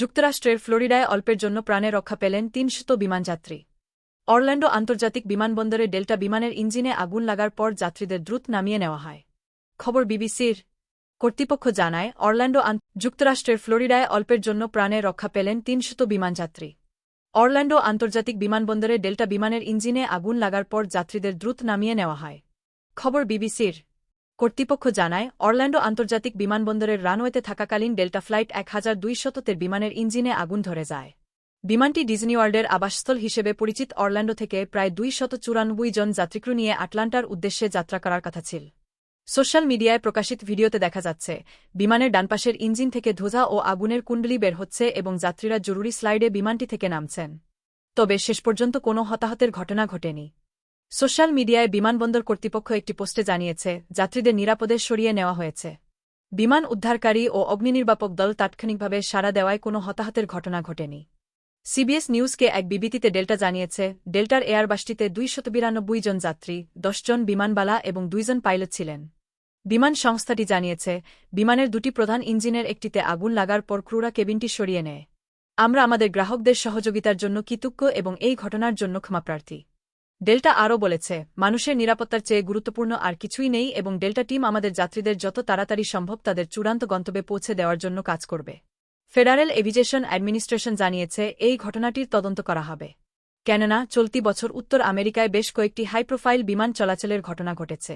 যুক্তরাষ্ট্রের ফ্লোরিডায় অল্পের জন্য প্রাণে রক্ষা পেলেন তিনশত বিমানযাত্রী। অরল্যান্ডো আন্তর্জাতিক বিমানবন্দরে ডেল্টা বিমানের ইঞ্জিনে আগুন লাগার পর যাত্রীদের দ্রুত নামিয়ে নেওয়া হয়। খবর বিবিসির কর্তৃপক্ষ জানায়, অরল্যান্ডো যুক্তরাষ্ট্রের ফ্লোরিডায় অল্পের জন্য প্রাণে রক্ষা পেলেন তিনশত বিমানযাত্রী। অরল্যান্ডো আন্তর্জাতিক বিমানবন্দরে ডেল্টা বিমানের ইঞ্জিনে আগুন লাগার পর যাত্রীদের দ্রুত নামিয়ে নেওয়া হয়। খবর বিবিসির কর্তৃপক্ষ জানায়, অরল্যান্ডো আন্তর্জাতিক বিমানবন্দরের রানওয়েতে থাকাকালীন ডেল্টা ফ্লাইট এক হাজার দুইশতের বিমানের ইঞ্জিনে আগুন ধরে যায়। বিমানটি ডিজনিওয়ার্ল্ডের আবাসস্থল হিসেবে পরিচিত অরল্যান্ডো থেকে প্রায় দুই শত চুরানব্বই জন যাত্রীক্রু নিয়ে আটলান্টার উদ্দেশ্যে যাত্রা করার কথা ছিল। সোশ্যাল মিডিয়ায় প্রকাশিত ভিডিওতে দেখা যাচ্ছে, বিমানের ডানপাশের ইঞ্জিন থেকে ধোঁজা ও আগুনের কুণ্ডলি বের হচ্ছে এবং যাত্রীরা জরুরি স্লাইডে বিমানটি থেকে নামছেন। তবে শেষ পর্যন্ত কোনো হতাহতের ঘটনা ঘটেনি। সোশ্যাল মিডিয়ায় বিমানবন্দর কর্তৃপক্ষ একটি পোস্টে জানিয়েছে, যাত্রীদের নিরাপদে সরিয়ে নেওয়া হয়েছে। বিমান উদ্ধারকারী ও অগ্নিনির্বাপক দল তাৎক্ষণিকভাবে সাড়া দেওয়ায় কোনো হতাহতের ঘটনা ঘটেনি। সিবিএস নিউজকে এক বিবৃতিতে ডেল্টা জানিয়েছে, ডেল্টার এয়ারবাসটিতে দুইশত বিরানব্বই জন যাত্রী দশজন বিমানবালা এবং দুইজন পাইলট ছিলেন। বিমান সংস্থাটি জানিয়েছে, বিমানের দুটি প্রধান ইঞ্জিনের একটিতে আগুন লাগার পর ক্রুরা কেবিনটি সরিয়ে নেয়। আমরা আমাদের গ্রাহকদের সহযোগিতার জন্য কৃতজ্ঞ এবং এই ঘটনার জন্য ক্ষমাপ্রার্থী। ডেল্টা আরও বলেছে, মানুষের নিরাপত্তার চেয়ে গুরুত্বপূর্ণ আর কিছুই নেই এবং ডেল্টা টিম আমাদের যাত্রীদের যত তাড়াতাড়ি সম্ভব তাদের চূড়ান্ত গন্তব্যে পৌঁছে দেওয়ার জন্য কাজ করবে। ফেডারেল এভিজেশন অ্যাডমিনিস্ট্রেশন জানিয়েছে, এই ঘটনাটির তদন্ত করা হবে। কেননা, চলতি বছর উত্তর আমেরিকায় বেশ কয়েকটি হাইপ্রোফাইল বিমান চলাচলের ঘটনা ঘটেছে।